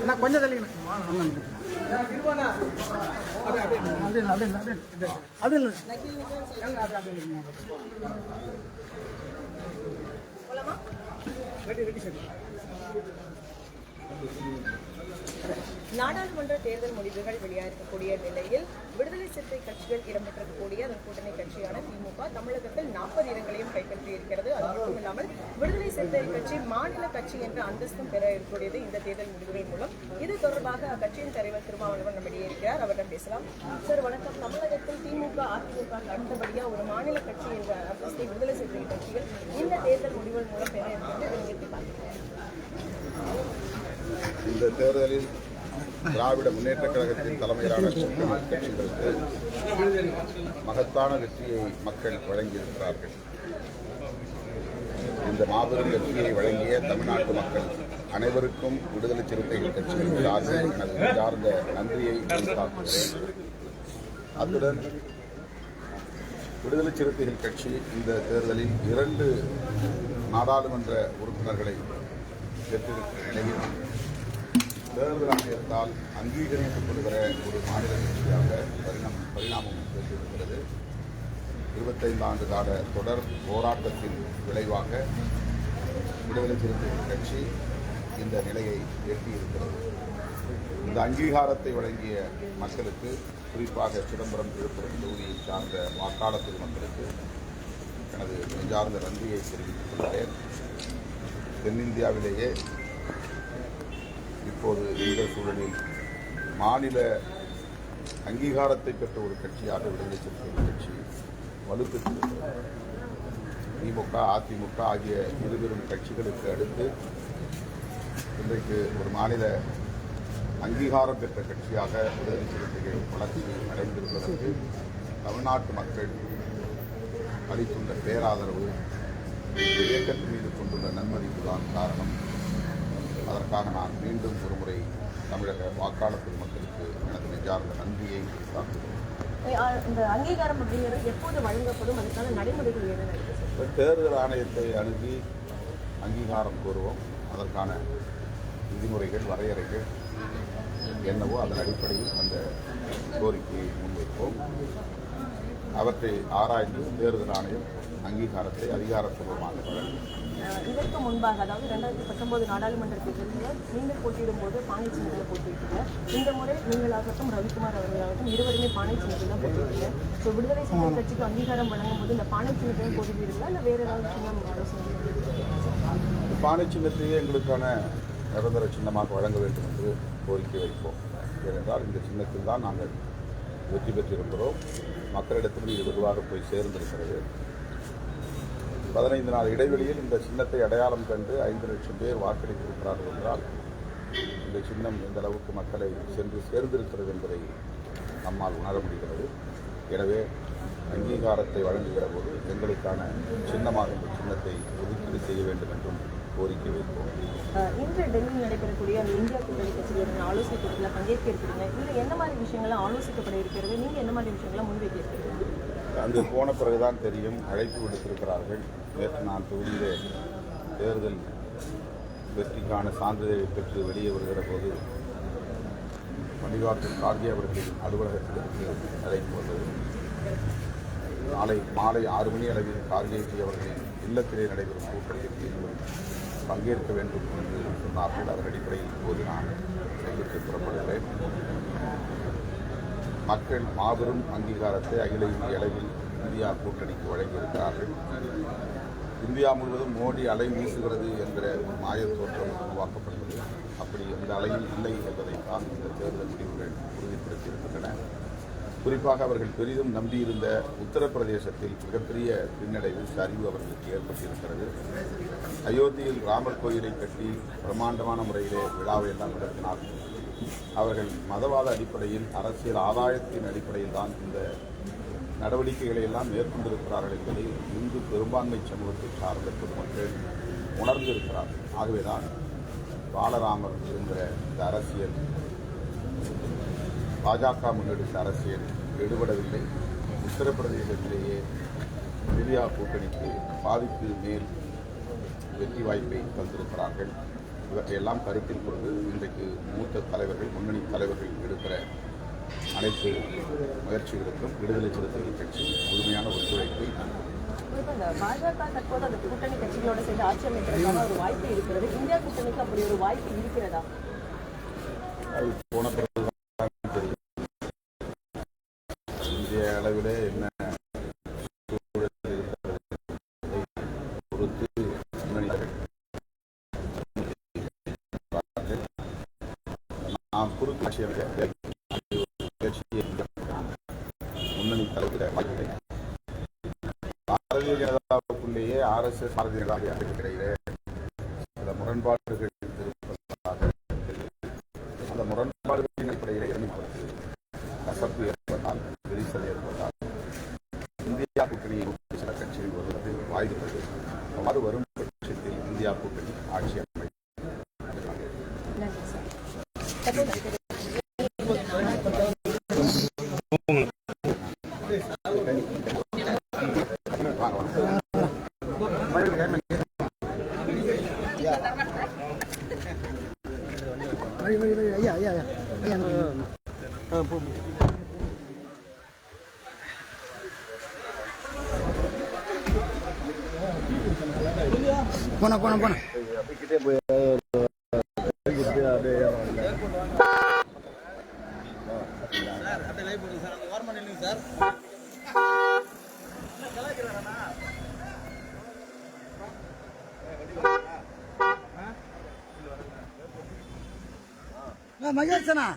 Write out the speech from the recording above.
அண்ணா கொஞ்சம் தள்ளிங்கண்ணா அது நாடாளுமன்ற தேர்தல் முடிவுகள் வெளியாகக்கூடிய நிலையில் விடுதலை சிறுத்தை கட்சிகள் இடம்பெற்றக்கூடிய அதன் கூட்டணி கட்சியான திமுக தமிழகத்தில் நாற்பது இடங்களையும் கைப்பற்றி இருக்கிறது அது மட்டுமில்லாமல் விடுதலை சிறுத்தை கட்சி மாநில கட்சி என்ற அந்தஸ்தும் பெற இருக்கக்கூடியது இந்த தேர்தல் முடிவுகள் மூலம். இது தொடர்பாக அக்கட்சியின் தலைவர் திருமாவளவன் நம்மிடையே இருக்கிறார். அவரிடம் பேசலாம். சார் வணக்கம். தமிழகத்தில் திமுக அதிமுக அடுத்தபடியாக ஒரு மாநில கட்சி என்ற அந்தஸ்தை விடுதலை சிறுத்தை கட்சிகள் இந்த தேர்தல் முடிவுகள் மூலம் பெற இருக்கிறது இந்த தேர்தலில் திராவிட முன்னேற்ற கழகத்தின் தலைமையிலான கட்சிகளுக்கு மகத்தான வெற்றியை மக்கள் வழங்கியிருக்கிறார்கள். இந்த மாபெரும் வெற்றியை வழங்கிய தமிழ்நாட்டு மக்கள் அனைவருக்கும் விடுதலை சிறுத்தைகள் கட்சியின் சார்பில் எனது சார்ந்த நன்றியை உரித்தாக்குகிறேன். அத்துடன் விடுதலை சிறுத்தைகள் கட்சி இந்த தேர்தலில் இரண்டு நாடாளுமன்ற உறுப்பினர்களை பெற்றிருக்கிற நிலையில் தேர்தலாக இருந்தால் அங்கீகரிக்கப்படுகிற ஒரு மாநில கட்சியாக பரிணாம பரிணாமம் பெற்றிருக்கிறது. இருபத்தைந்து ஆண்டு கால தொடர் போராட்டத்தின் விளைவாக விடுதலை சிறுத்தைகள் கட்சி இந்த நிலையை எட்டியிருக்கிறது. இந்த அங்கீகாரத்தை வழங்கிய மக்களுக்கு குறிப்பாக சிதம்பரம் விழுப்புரம் தொகுதியை சார்ந்த வாக்காளர் மக்களுக்கு எனது நெஞ்சார்ந்த நன்றியை தெரிவித்துக் கொள்கிறேன். தென்னிந்தியாவிலேயே இப்போது இந்த சூழலில் மாநில அங்கீகாரத்தை பெற்ற ஒரு கட்சியாக விடுதலை சிறுத்தைகள் கட்சி வலுப்பெற்றிருக்கிறது திமுக அதிமுக ஆகிய இருபெரும் கட்சிகளுக்கு அடுத்து இன்றைக்கு ஒரு மாநில அங்கீகாரம் பெற்ற கட்சியாக விடுதலை சிறுத்தைகள் வளர்ச்சி அடைந்திருப்பதற்கு தமிழ்நாட்டு மக்கள் அளித்துள்ள பேராதரவு இயக்கத்தின் மீது கொண்டுள்ள நன்மதிப்பு தான் காரணம். அதற்காக நான் மீண்டும் ஒருமுறை தமிழக வாக்காளர் பெருமக்களுக்கு எனது நெஞ்சார்ந்த நன்றியை அஹ் இந்த அங்கீகாரம் அப்படிங்கிறது எப்போது வழங்கப்படும்? அதுக்கான நடைமுறைகள் என்ன தேர்தல் ஆணையத்தை அணுகி அங்கீகாரம் கோருவோம். அதற்கான விதிமுறைகள் வரையறைகள் என்னவோ அதன் அடிப்படையில் அந்த கோரிக்கையை முன்வைப்போம். அவற்றை ஆராய்ந்து தேர்தல் ஆணையம் அங்கீகாரத்தை அதிகாரப்பூர்வமாக வழங்கும். இதற்கு முன்பாக அதாவது ரெண்டாயிரத்தி பத்தொன்பது நாடாளுமன்ற தேர்தலில் நீங்கள் போட்டியிடும் போது பானை சின்னத்தில் போட்டியிட்டீங்க இந்த முறை நீங்களாகட்டும் ரவிக்குமார் அவர்களாகட்டும் இருவருமே பானை சின்னத்தில் தான் போட்டியிட்டீங்க ஸோ விடுதலை சிறுத்தை கட்சிக்கு அங்கீகாரம் வழங்கும் போது இந்த பானை சின்னத்தையும் போட்டியிடுவீங்களா இல்லை வேறு ஏதாவது சின்னம் ஆலோசனை? பானை சின்னத்தையே எங்களுக்கான நிரந்தர சின்னமாக வழங்க வேண்டும் என்று கோரிக்கை வைப்போம். ஏனென்றால் இந்த சின்னத்தில் தான் நாங்கள் வெற்றி பெற்றிருக்கிறோம். மக்களிடத்திலும் இது வெகுவாக போய் சேர்ந்திருக்கிறது. பதினைந்து நாள் இடைவெளியில் இந்த சின்னத்தை அடையாளம் கண்டு ஐந்து லட்சம் பேர் வாக்களித்திருக்கிறார்கள் என்றால் இந்த சின்னம் எந்த அளவுக்கு மக்களை சென்று சேர்ந்திருக்கிறது என்பதை நம்மால் உணர முடிகிறது. எனவே அங்கீகாரத்தை வழங்குகிற போது எங்களுக்கான சின்னமாக இந்த சின்னத்தை ஒதுக்கீடு செய்ய வேண்டும் என்றும் கோரிக்கை வைப்போம். இன்று டெல்லியில் நடைபெறக்கூடிய அந்த இந்தியா கூட்டணி கட்சிகளுடன் ஆலோசனை கூட்டத்தில் பங்கேற்க இருக்கிறீங்க. இதில் என்ன மாதிரி விஷயங்கள்லாம் ஆலோசிக்கப்பட இருக்கிறது? நீங்கள் என்ன மாதிரி விஷயங்கள்லாம் முன்வைக்க இருக்கிறீங்க? அங்கு போன பிறகுதான் தெரியும் அழைப்பு விடுத்திருக்கிறார்கள். நேற்று நான் தொகுதியிலே தேர்தல் வெற்றிக்கான சான்றிதழை பெற்று வெளியே வருகிற போது மல்லிகார்ஜுன் கார்கே அவர்களின் அலுவலகத்திலிருந்து அழைப்பு வந்தது. நாளை மாலை ஆறு மணி அளவில் கார்கேஜி அவர்களின் இல்லத்திலே நடைபெறும் கூட்டத்தில் நீங்கள் பங்கேற்க வேண்டும் என்று சொன்னார்கள். அதன் அடிப்படையில் இப்போது நான் டெல்லிக்கு புறப்படுகிறேன். மக்கள் மாபெரும் அங்கீகாரத்தை அகில இந்திய அளவில் இந்தியா கூட்டணிக்கு வழங்கியிருக்கிறார்கள். இந்தியா முழுவதும் மோடி அலை வீசுகிறது என்ற ஒரு தோற்றம் உருவாக்கப்பட்டது அப்படி எந்த அலையும் இல்லை என்பதைத்தான் இந்த தேர்தல் முடிவுகள் உறுதிப்படுத்தியிருக்கின்றன. குறிப்பாக அவர்கள் பெரிதும் நம்பியிருந்த உத்தரப்பிரதேசத்தில் மிகப்பெரிய பின்னடைவு சரிவு அவர்களுக்கு ஏற்பட்டிருக்கிறது. அயோத்தியில் ராமர் கோயிலை கட்டி பிரம்மாண்டமான முறையிலே விழாவை எல்லாம் நடத்தினார்கள். அவர்கள் மதவாத அடிப்படையில் அரசியல் ஆதாயத்தின் அடிப்படையில் தான் இந்த நடவடிக்கைகளை எல்லாம் மேற்கொண்டிருக்கிறார்கள் என்பதை இந்து பெரும்பான்மை சமூகத்தை சார்ந்த பொதுமக்கள் உணர்ந்திருக்கிறார்கள் ஆகவேதான் பாலராமர் என்கிற இந்த அரசியல் பாஜக முன்னெடுத்த அரசியல் எடுபடவில்லை. உத்தரப்பிரதேசத்திலேயே இந்தியா கூட்டணிக்கு பாதிக்கு மேல் வெற்றி வாய்ப்பை தந்திருக்கிறார்கள். இவற்றையெல்லாம் கருத்தில் கொண்டு இன்றைக்கு மூத்த தலைவர்கள் முன்னணி தலைவர்கள் எடுக்கிற அனைத்து முயற்சிகளுக்கும் விடுதலை சிறுத்தைகள் கட்சி முழுமையான ஒத்துழைப்பை இந்த பாஜக தற்போது அந்த கூட்டணி கட்சிகளோட சேர்ந்து ஆட்சி அமைக்கிறதுக்கான ஒரு வாய்ப்பு இருக்கிறது. இந்தியா கூட்டணிக்கு அப்படி ஒரு வாய்ப்பு இருக்கிறதா? அது போன தெரியும். இந்திய அளவிலே என்ன சூழல் இருக்கிறது என்பதை பொறுத்து முன்னணிகள் நாம் முன்னணி தலைவர் பாரதிய ஜனதாவுக்குள்ளேயே ஆர்எஸ்எஸ் பாரதிய ஜனதா இடையிலே சில முரண்பாடுகள் இருப்பதாக அந்த முரண்பாடுகளின் அடிப்படையில் கசப்பு ஏற்பட்டால் விரிசல் ஏற்பட்டால் இந்தியா கூட்டணியை சில கட்சிகள் வருவது வாய்ப்புள்ளது அவ்வாறு வரும் பட்சத்தில் இந்தியா கூட்டணி ஆட்சி போன போன போன மகேஷனா